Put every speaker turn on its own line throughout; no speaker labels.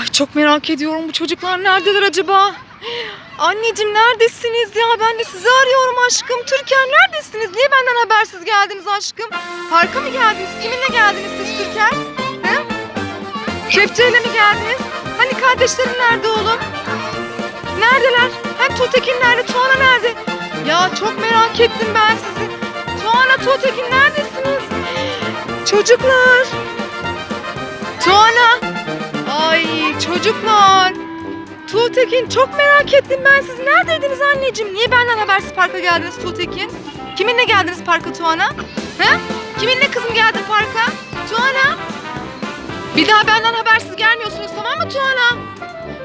Ay çok merak ediyorum bu çocuklar neredeler acaba? Anneciğim neredesiniz ya? Ben de sizi arıyorum aşkım. Türkan neredesiniz? Niye benden habersiz geldiniz aşkım? Parka mı geldiniz? Kiminle geldiniz siz Türkan? He? Kepçeyle mi geldiniz? Hani kardeşlerin nerede oğlum? Neredeler? Hem Tuğtekin nerede? Tuana nerede? Ya çok merak ettim ben sizi. Tuana, Tuğtekin neredesiniz? Çocuklar. Tuana. Ay çocuklar. Tuğtekin çok merak ettim ben siz neredeydiniz anneciğim? Niye benden habersiz parka geldiniz Tuğtekin? Kiminle geldiniz parka Tuana? He? Kiminle kızım geldi parka? Tuana? Bir daha benden habersiz gelmiyorsunuz tamam mı Tuana?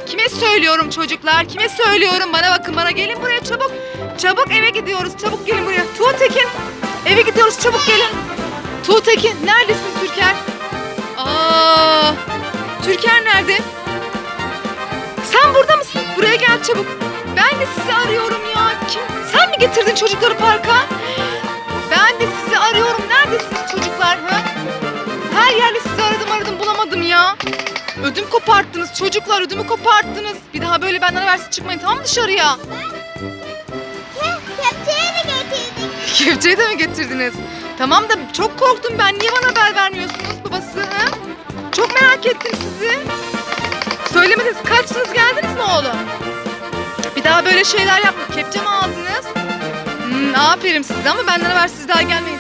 Kime söylüyorum çocuklar? Kime söylüyorum? Bana bakın bana gelin buraya çabuk. Çabuk eve gidiyoruz. Çabuk gelin buraya. Tuğtekin. Eve gidiyoruz çabuk gelin. Tuğtekin neredesin Türker? Türker nerede? Sen burada mısın? Buraya gel çabuk. Ben de sizi arıyorum ya. Kim? Sen mi getirdin çocukları parka? Ben de sizi arıyorum. Neredesiniz çocuklar? Ha? Her yerde sizi aradım aradım bulamadım ya. Ödüm koparttınız çocuklar ödümü koparttınız. Bir daha böyle benden habersiz çıkmayın tamam mı dışarıya?
Kepçeyi de getirdik.
Kepçeyi de mi getirdiniz? Tamam da çok korktum ben. Niye bana haber vermiyorsunuz babası? Ha? Çok merak ettim sizi. Söylemediniz. Kaçtınız geldiniz mi oğlum? Bir daha böyle şeyler yapma. Kepçe mi aldınız? Hmm, aferin size ama benden habersiz daha gelmeyin